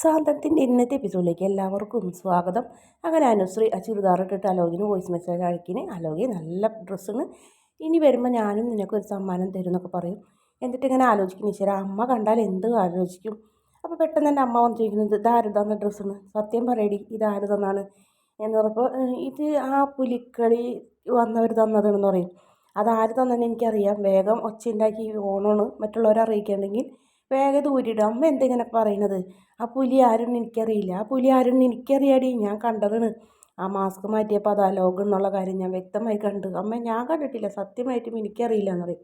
സാന്തത്തിന്റെ ഇന്നത്തെ എപ്പിസോഡിലേക്ക് എല്ലാവർക്കും സ്വാഗതം. അങ്ങനെ അനുശ്രീ ആ ചുരിദാർ ഇട്ടിട്ട് അലോകിന് വോയിസ് മെസ്സേജ് അയക്കിന് അലോകി നല്ല ഡ്രസ്സാണ്. ഇനി വരുമ്പോൾ ഞാനും നിനക്കൊരു സമ്മാനം തരും എന്നൊക്കെ പറയും. എന്നിട്ട് ഇങ്ങനെ ആലോചിക്കും ഈശ്വര അമ്മ കണ്ടാൽ എന്ത് ആലോചിക്കും? അപ്പോൾ പെട്ടെന്ന് എന്റെ അമ്മ വന്ന് ചോദിക്കുന്നത് ഇതാര് തന്ന ഡ്രസ്സാണ്? സത്യം പറയടി ഇതാരുതെന്നാണ് എന്ന് പറഞ്ഞപ്പോൾ ഇത് ആ പുലിക്കളി വന്നവർ തന്നതാണെന്ന് പറയും. അതാര് തന്നെന്ന് എനിക്കറിയാം. വേഗം ഒച്ച ഉണ്ടാക്കി മറ്റുള്ളവരെ അറിയിക്കണമെങ്കിൽ വേഗം ഊരിയിടും. അമ്മ എന്തിങ്ങനെ പറയണത് ആ പുലി ആരും എനിക്കറിയില്ല. ആ പുലി ആരും എനിക്കറിയാടി. ഞാൻ കണ്ടതാണ്. ആ മാസ്ക് മാറ്റിയപ്പോൾ അതാ ലോകം എന്നുള്ള കാര്യം ഞാൻ വ്യക്തമായി കണ്ടു. അമ്മ ഞാൻ കണ്ടിട്ടില്ല. സത്യമായിട്ടും എനിക്കറിയില്ല എന്ന് പറയും.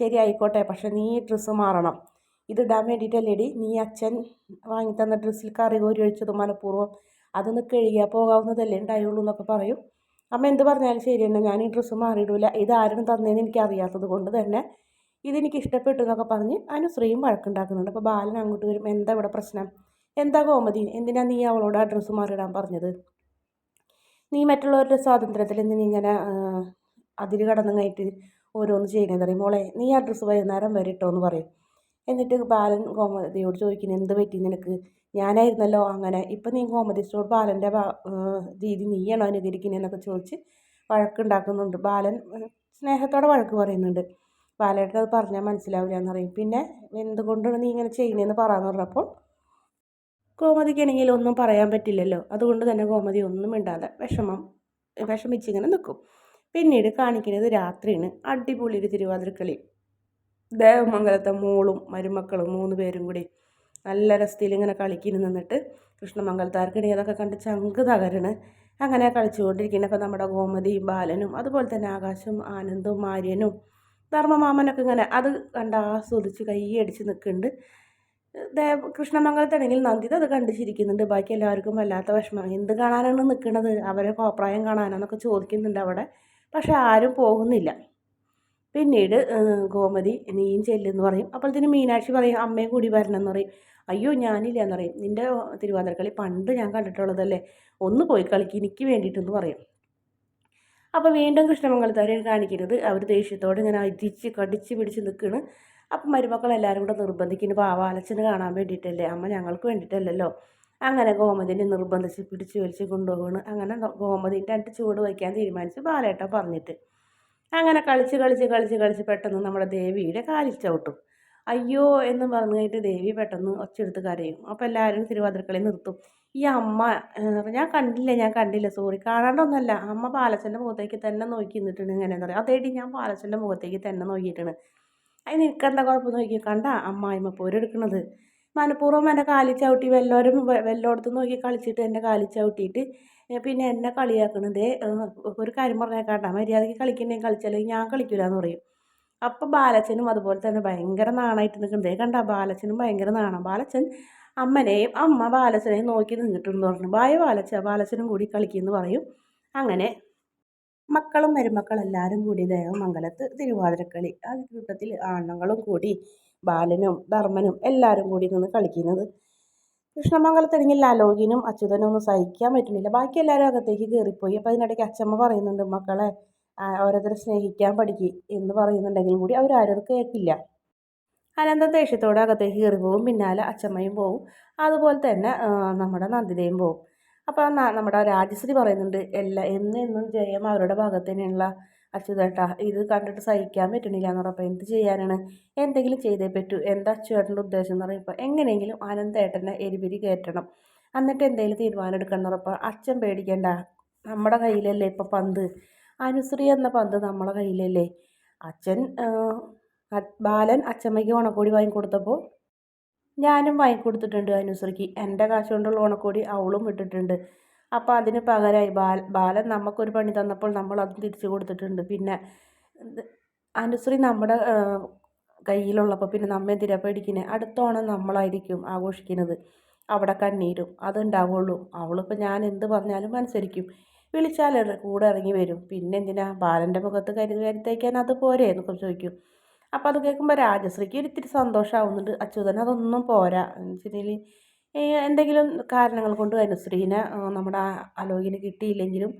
ശരി ആയിക്കോട്ടെ. പക്ഷെ നീ ഈ ഡ്രസ്സ് മാറണം. ഇതിടാൻ വേണ്ടിയിട്ടല്ലേടി? നീ അച്ഛൻ വാങ്ങി തന്ന ഡ്രസ്സിൽ കറി കോരി ഒഴിച്ചത് മനഃപൂർവം അതൊന്ന് കഴുകിയാൽ പോകാവുന്നതല്ലേ ഉണ്ടായുള്ളൂ എന്നൊക്കെ പറയും. അമ്മ എന്ത് പറഞ്ഞാലും ശരി തന്നെ. ഞാൻ ഈ ഡ്രസ്സ് മാറിയിടില്ല ഇത് ആരും തന്നേന്ന് എനിക്കറിയാത്തത് കൊണ്ട് തന്നെ ഇതെനിക്ക് ഇഷ്ടപ്പെട്ടു എന്നൊക്കെ പറഞ്ഞ് അനുശ്രീയും വഴക്കുണ്ടാക്കുന്നുണ്ട്. അപ്പോൾ ബാലൻ അങ്ങോട്ട് വരും. എന്താ ഇവിടെ പ്രശ്നം? എന്താ കോമതി എന്തിനാ നീ അവളോട് ആ ഡ്രസ്സ് മാറിയിടാൻ പറഞ്ഞത്? നീ മറ്റുള്ളവരുടെ സ്വാതന്ത്ര്യത്തിൽ എന്തിനാ ഇങ്ങനെ അതിൽ കടന്നു കയറ്റി ഓരോന്ന് ചെയ്യണമെന്ന് പറയും മോളെ നീ ആ ഡ്രസ്സ് വൈകുന്നേരം വരെ ഇട്ടോ എന്ന് പറയും. എന്നിട്ട് ബാലൻ കോമതിയോട് ചോദിക്കുന്നു എന്ത് പറ്റി നിനക്ക്? ഞാനായിരുന്നല്ലോ അങ്ങനെ. ഇപ്പം നീ കോമതി സ്റ്റോർ ബാലന്റെ രീതി നീയാണോ അനുകരിക്കുന്നതെന്നൊക്കെ ചോദിച്ച് വഴക്കുണ്ടാക്കുന്നുണ്ട്. ബാലൻ സ്നേഹത്തോടെ വഴക്ക് പറയുന്നുണ്ട്. ബാലേട്ടൻ അത് പറഞ്ഞാൽ മനസ്സിലാവില്ല എന്ന് പറയും പിന്നെ എന്തുകൊണ്ടാണ് നീ ഇങ്ങനെ ചെയ്യുന്നതെന്ന് പറയാന്ന് പറഞ്ഞപ്പോൾ കോമതിക്കാണെങ്കിൽ ഒന്നും പറയാൻ പറ്റില്ലല്ലോ. അതുകൊണ്ട് തന്നെ കോമതി ഒന്നും മിണ്ടാതെ വിഷമം വിഷമിച്ചിങ്ങനെ നിൽക്കും പിന്നീട് കാണിക്കുന്നത് രാത്രിയാണ്. അടിപൊളി ഒരു തിരുവാതിരക്കളി ദേവമംഗലത്തെ മോളും മരുമക്കളും മൂന്ന് പേരും കൂടി നല്ല രസത്തിൽ ഇങ്ങനെ കളിക്കുന്നു നിന്നിട്ട് കൃഷ്ണമംഗലത്താർക്കിടെ അതൊക്കെ കണ്ട് ചങ്ക് തകരണ്. അങ്ങനെ കളിച്ചുകൊണ്ടിരിക്കുന്നപ്പോൾ നമ്മുടെ ഗോമതിയും ബാലനും അതുപോലെ തന്നെ ആകാശും ആനന്ദും ആര്യനും ധർമ്മമാമനൊക്കെ ഇങ്ങനെ അത് കണ്ട് ആസ്വദിച്ച് കൈയടിച്ച് നിൽക്കുന്നുണ്ട്. ദേവ കൃഷ്ണമംഗലത്താണെങ്കിൽ നന്ദിത അത് കണ്ടിച്ചിരിക്കുന്നുണ്ട് ബാക്കി എല്ലാവർക്കും വല്ലാത്ത വിഷമം. എന്ത് കാണാനാണ് നിൽക്കുന്നത് അവരെ കോപ്രായം കാണാനാന്നൊക്കെ ചോദിക്കുന്നുണ്ട് അവിടെ. പക്ഷെ ആരും പോകുന്നില്ല. പിന്നീട് ഗോമതി നീയും ചെല്ലെന്ന് പറയും. അപ്പോഴത്തേന് മീനാക്ഷി പറയും അമ്മയും കൂടി വരണം എന്ന് പറയും. അയ്യോ ഞാനില്ല എന്ന് പറയും. നിന്റെ തിരുവാതിരക്കളി പണ്ട് ഞാൻ കണ്ടിട്ടുള്ളതല്ലേ. ഒന്ന് പോയി കളിക്ക്. എനിക്ക് വേണ്ടിയിട്ടെന്ന് പറയും. അപ്പോൾ വീണ്ടും കൃഷ്ണമംഗലത്തവരെ കാണിക്കുന്നത്. അവർ ദേഷ്യത്തോടെ ഇങ്ങനെ അരിച്ച് കടിച്ച് പിടിച്ച് നിൽക്കുകയാണ് അപ്പം മരുമക്കളെല്ലാവരും കൂടെ നിർബന്ധിക്കുന്നു. പാവാലച്ചന് കാണാൻ വേണ്ടിയിട്ടല്ലേ? അമ്മ ഞങ്ങൾക്ക് വേണ്ടിയിട്ടല്ലല്ലോ? അങ്ങനെ ഗോമതിനെ നിർബന്ധിച്ച് പിടിച്ച് വലിച്ച് കൊണ്ടുപോകണം അങ്ങനെ ഗോമതിന്റെ അടുത്ത് ചൂട് വയ്ക്കാൻ തീരുമാനിച്ച് ബാലേട്ട പറഞ്ഞിട്ട്. അങ്ങനെ കളിച്ച് കളിച്ച് കളിച്ച് കളിച്ച് പെട്ടെന്ന് നമ്മുടെ ദേവിയുടെ കാലിൽ ചവിട്ടും. അയ്യോ എന്ന് പറഞ്ഞു കഴിഞ്ഞിട്ട് ദേവി പെട്ടെന്ന് ഒച്ചെടുത്ത് കരയും. അപ്പോൾ എല്ലാവരും തിരുവാതിരക്കളി നിർത്തും. ഈ അമ്മ ഞാൻ കണ്ടില്ല ഞാൻ കണ്ടില്ല സോറി കാണാണ്ടൊന്നല്ല അമ്മ പാലച്ചന്റെ മുഖത്തേക്ക് തന്നെ നോക്കി നിന്നിട്ടുണ്ട് ഇങ്ങനെ എന്താ പറയുക അതേടി ഞാൻ പാലച്ചന്റെ മുഖത്തേക്ക് തന്നെ നോക്കിയിട്ടാണ് അതിന് നിനക്കെന്താ കുഴപ്പം നോക്കി കണ്ട അമ്മായിമ്മ പോരെടുക്കണത് മനഃപൂർവം എന്റെ കാലി ചവിട്ടി വല്ലവരും വല്ലോടത്ത് നോക്കി കളിച്ചിട്ട് എന്റെ കാലി ചവിട്ടിയിട്ട് പിന്നെ എന്നെ കളിയാക്കണത് ഒരു കാര്യം പറഞ്ഞാൽ കേട്ടാ. മര്യാദയ്ക്ക് കളിക്കണ്ടെങ്കിൽ കളിച്ചാലും ഞാൻ കളിക്കില്ല എന്ന് പറയും. അപ്പം ബാലച്ചനും അതുപോലെ തന്നെ ഭയങ്കര നാണായിട്ട് നിൽക്കുന്നത് കണ്ട ബാലച്ചനും ഭയങ്കര നാണം. ബാലച്ചൻ അമ്മനെയും അമ്മ ബാലച്ചനെയും നോക്കി നിന്നിട്ടുണ്ടെന്ന് പറഞ്ഞു. ബായ ബാലച്ച ബാലച്ചനും കൂടി കളിക്കുമെന്ന് പറയും. അങ്ങനെ മക്കളും മരുമക്കളെല്ലാവരും കൂടി ദേവമംഗലത്ത് തിരുവാതിരക്കളി. ആ കൂട്ടത്തിൽ ആണുങ്ങളും കൂടി ബാലനും ധർമ്മനും എല്ലാവരും കൂടി നിന്ന് കളിക്കുന്നത് കൃഷ്ണമംഗലത്തിണെങ്കിൽ അലോകിനും അച്യുതനും ഒന്നും സഹിക്കാൻ പറ്റുന്നില്ല. ബാക്കി എല്ലാവരും അകത്തേക്ക് കയറിപ്പോയി. അപ്പോൾ അതിനിടയ്ക്ക് അച്ഛമ്മ പറയുന്നുണ്ട് മക്കളെ ഓരോരുത്തരെ സ്നേഹിക്കാൻ പഠിക്കുക എന്ന് പറയുന്നുണ്ടെങ്കിലും കൂടി അവരാരും കേൾക്കില്ല അനന്തം ദേഷ്യത്തോടെ അകത്തേക്ക് കയറി പോവും പിന്നാലെ അച്ചമ്മയും പോവും. അതുപോലെ തന്നെ നമ്മുടെ നന്ദിതയും പോവും. അപ്പോൾ നമ്മുടെ രാജശ്രീ പറയുന്നുണ്ട് എല്ലാ എന്നെന്നും ജയം അവരുടെ ഭാഗത്ത് തന്നെയുള്ള അച്യുതേട്ടാ ഇത് കണ്ടിട്ട് സഹിക്കാൻ പറ്റണില്ല എന്ന് പറഞ്ഞപ്പോൾ എന്ത് ചെയ്യാനാണ്? എന്തെങ്കിലും ചെയ്തേ പറ്റൂ. എന്താ അച്ചുവേട്ടന്റെ ഉദ്ദേശം എന്ന് പറയുമ്പോൾ എങ്ങനെയെങ്കിലും അനന്തേട്ടനെ എരിപിരി കയറ്റണം. എന്നിട്ട് എന്തെങ്കിലും തീരുമാനം എടുക്കണം എന്ന് അച്ഛൻ പേടിക്കണ്ട. നമ്മുടെ കയ്യിലല്ലേ ഇപ്പോൾ പന്ത്? അനുശ്രീ എന്ന പന്ത് നമ്മുടെ കയ്യിലല്ലേ? അച്ഛൻ ബാലൻ അച്ഛമ്മയ്ക്ക് ഓണക്കോടി വാങ്ങിക്കൊടുത്തപ്പോൾ ഞാനും വാങ്ങിക്കൊടുത്തിട്ടുണ്ട് അനുസരിക്ക് എന്റെ കാശ് കൊണ്ടുള്ള ഓണക്കോടി അവളും വിട്ടിട്ടുണ്ട്. അപ്പോൾ അതിന് പകരമായി ബാല ബാലൻ നമുക്കൊരു പണി തന്നപ്പോൾ നമ്മൾ അതും തിരിച്ചു കൊടുത്തിട്ടുണ്ട്. പിന്നെ അനുസരി നമ്മുടെ കയ്യിലുള്ളപ്പോൾ പിന്നെ നമ്മെ എന്തിനാ പേടിക്കുന്നത് അടുത്ത ഓണം നമ്മളായിരിക്കും ആഘോഷിക്കുന്നത്. അവിടെ കണ്ണീരും അതുണ്ടാവുള്ളൂ. അവളിപ്പോൾ ഞാൻ എന്ത് പറഞ്ഞാലും അനുസരിക്കും. വിളിച്ചാൽ കൂടെ ഇറങ്ങി വരും. പിന്നെ എന്തിനാ? ബാലന്റെ മുഖത്ത് കരുതി കരുത്തേക്കാൻ അത് പോരെ എന്നൊക്കെ ചോദിക്കും. അപ്പോൾ അത് കേൾക്കുമ്പോൾ രാജശ്രീക്ക് ഒരിത്തിരി സന്തോഷമാവുന്നുണ്ട് അച്യുതന് അതൊന്നും പോരാ. എന്നുവെച്ചിട്ടുണ്ടെങ്കിൽ എന്തെങ്കിലും കാരണങ്ങൾ കൊണ്ട് അനുശ്രീനെ നമ്മുടെ അലോകിന് കിട്ടിയില്ലെങ്കിലും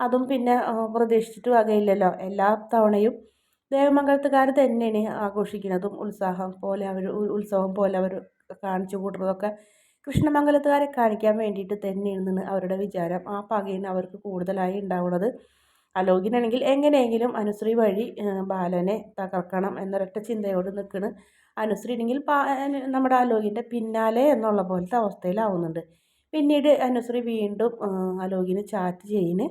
അതും പിന്നെ പ്രതീക്ഷിച്ചിട്ട് വകയില്ലല്ലോ എല്ലാ തവണയും ദേവമംഗലത്തുകാർ തന്നെയാണ് ആഘോഷിക്കുന്നതും. ഉത്സാഹം പോലെ അവർ ഉത്സവം പോലെ അവർ കാണിച്ചു കൂട്ടുന്നതൊക്കെ കൃഷ്ണമംഗലത്തുകാരെ കാണിക്കാൻ വേണ്ടിയിട്ട് തന്നെയാണ് അവരുടെ വിചാരം. ആ പകയാണ് അവർക്ക് കൂടുതലായി ഉണ്ടാവുന്നത്. അലോകിനാണെങ്കിൽ എങ്ങനെയെങ്കിലും അനുശ്രീ വഴി ബാലനെ തകർക്കണം എന്നൊരൊറ്റ ചിന്തയോട് നിൽക്കണ്. അനുശ്രീ ആണെങ്കിൽ നമ്മുടെ അലോകിന്റെ പിന്നാലെ എന്നുള്ള പോലത്തെ അവസ്ഥയിലാവുന്നുണ്ട്. പിന്നീട് അനുശ്രീ വീണ്ടും അലോകിന് ചാറ്റ് ചെയ്യുന്നു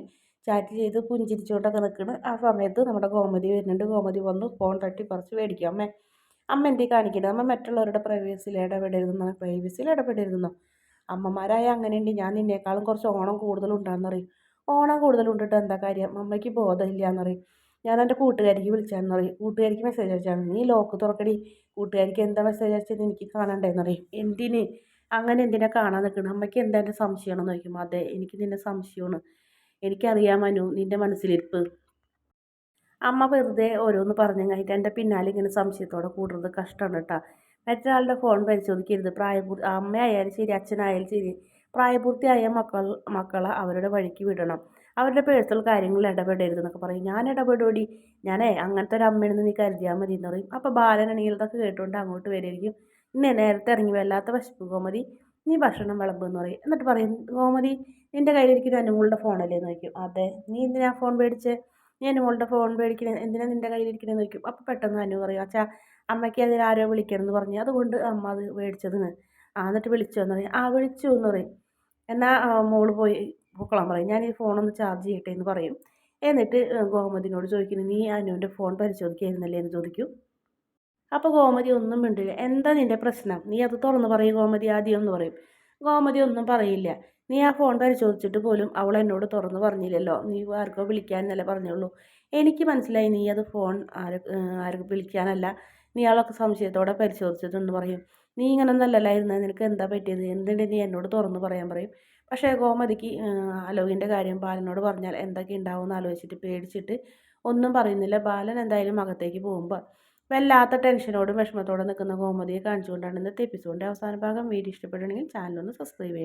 ചാറ്റ് ചെയ്ത് പുഞ്ചിരിച്ചുകൊണ്ടൊക്കെ നിൽക്കുന്നു ആ സമയത്ത് നമ്മുടെ ഗോമതി വരുന്നുണ്ട്. ഗോമതി വന്ന് ഫോൺ തട്ടി കുറച്ച് മേടിക്കും. അമ്മേ അമ്മ എന്തി കാണിക്കുന്നത് അമ്മ മറ്റുള്ളവരുടെ പ്രൈവസിയിൽ ഇടപെടരുതെന്നോ പ്രൈവസിയിൽ ഇടപെടരുതെന്നോ? അമ്മമാരായ അങ്ങനെയുണ്ട്. ഞാൻ നിന്നേക്കാളും കുറച്ച് ഓണം കൂടുതലുണ്ടാന്ന് പറയും കൂടുതൽ കൊണ്ടിട്ട് എന്താ കാര്യം? അമ്മയ്ക്ക് ബോധമില്ല എന്ന് പറയും ഞാൻ എന്റെ കൂട്ടുകാരിക്ക് വിളിച്ചാന്ന് പറയും. കൂട്ടുകാരിക്ക് മെസ്സേജ് അയച്ചാണ്. നീ ലോക്ക് തുറക്കടി. കൂട്ടുകാരിക്ക് എന്താ മെസ്സേജ് അയച്ചത് എനിക്ക് കാണണ്ടേന്ന് പറയും. എന്തിന്? അങ്ങനെ എന്തിനാ കാണാൻ നിൽക്കണം അമ്മയ്ക്ക് എന്താ എന്റെ സംശയമാണെന്ന് ചോദിക്കും. അതെ എനിക്ക് നിന്നെ സംശയമാണ്. എനിക്കറിയാം മനു നിന്റെ മനസ്സിലിരിപ്പ്. അമ്മ വെറുതെ ഓരോന്ന് പറഞ്ഞു കഴിഞ്ഞിട്ട് എന്റെ പിന്നാലെ ഇങ്ങനെ സംശയത്തോടെ കൂടുന്നത് കഷ്ടമാണ് കേട്ടോ. മറ്റൊരാളുടെ ഫോൺ പരിശോധിക്കരുത്. പ്രായപൂർത്തി അമ്മയായാലും ശരി അച്ഛനായാലും ശരി. പ്രായപൂർത്തിയായ മക്കൾ മക്കളെ അവരുടെ വഴിക്ക് വിടണം. അവരുടെ പേഴ്സണൽ കാര്യങ്ങളിൽ ഇടപെടരുത് എന്നൊക്കെ പറയും. ഞാൻ ഇടപെടോടി. ഞാനേ അങ്ങനത്തെ ഒരു അമ്മയാണെന്ന് നീ കരുതിയാൽ മതി എന്ന് പറയും. അപ്പോൾ ബാലനാണെങ്കിൽ ഇതൊക്കെ കേട്ടുകൊണ്ട് അങ്ങോട്ട് വരികയും ഇന്നെ നേരത്തെ ഇറങ്ങി വല്ലാത്ത വിശപ്പ് ഗോമതി. നീ ഭക്ഷണം വിളമ്പെന്ന് പറയും. എന്നിട്ട് പറയും ഗോമതി നിന്റെ കയ്യിലിരിക്കുന്ന അനുമോളുടെ ഫോണല്ലേ? എന്ന് അതെ. നീ എന്തിനാ ഫോൺ മേടിച്ച്? നീ അനുമോളുടെ ഫോൺ മേടിക്കണേ എന്തിനാ നിന്റെ കയ്യിലിരിക്കണേന്ന് ചോദിക്കും. അപ്പോൾ പെട്ടെന്ന് അനു പറയും അച്ഛാ അമ്മയ്ക്ക് അതിൽ ആരോ വിളിക്കണം പറഞ്ഞു. അതുകൊണ്ട് അമ്മ അത് മേടിച്ചതെന്ന് എന്നിട്ട് വിളിച്ചോ എന്ന് പറയും. ആ വിളിച്ചു എന്ന് പറയും. എന്നാൽ മോൾ പോയി പൊക്കോളാൻ പറയും. ഞാൻ ഈ ഫോണൊന്ന് ചാർജ് ചെയ്യട്ടെ എന്ന് പറയും. എന്നിട്ട് ഗോമതിനോട് ചോദിക്കുന്നു നീ അനുവിന്റെ ഫോൺ പരിശോധിക്കായിരുന്നല്ലേ? എന്ന് ചോദിക്കും. അപ്പോൾ ഗോമതി ഒന്നും മിണ്ടില്ല. എന്താ നിന്റെ പ്രശ്നം? നീ അത് തുറന്ന് പറയും ഗോമതി ആദ്യം എന്ന് പറയും. ഗോമതി ഒന്നും പറയില്ല. നീ ആ ഫോൺ പരിശോധിച്ചിട്ട് പോലും അവൾ എന്നോട് തുറന്ന് പറഞ്ഞില്ലല്ലോ. നീ ആർക്കോ വിളിക്കാനല്ലേ പറഞ്ഞുള്ളൂ. എനിക്ക് മനസ്സിലായി നീ അത് ഫോൺ ആരും ആർക്കും വിളിക്കാനല്ല. നീ ആളൊക്കെ സംശയത്തോടെ പരിശോധിച്ചിട്ടെന്ന് പറയും. നീ ഇങ്ങനെ നല്ലല്ലായിരുന്നത് നിനക്ക് എന്താ പറ്റിയത്? എന്തുണ്ട് നീ എന്നോട് തുറന്ന് പറയാൻ പറയും. പക്ഷേ ഗോമതിക്ക് അലോകിന്റെ കാര്യം ബാലനോട് പറഞ്ഞാൽ എന്തൊക്കെ ഉണ്ടാവുമെന്ന് ആലോചിച്ചിട്ട് പേടിച്ചിട്ട് ഒന്നും പറയുന്നില്ല. ബാലൻ എന്തായാലും അകത്തേക്ക് പോകുമ്പോൾ വല്ലാത്ത ടെൻഷനോടും വിഷമത്തോടെ നിൽക്കുന്ന ഗോമതിയെ കാണിച്ചുകൊണ്ടാണ് ഇന്നത്തെ എപ്പിസോഡിന്റെ അവസാന ഭാഗം. വീഡിയോ ഇഷ്ടപ്പെടുകയാണെങ്കിൽ ചാനലൊന്ന് സബ്സ്ക്രൈബ് ചെയ്യുക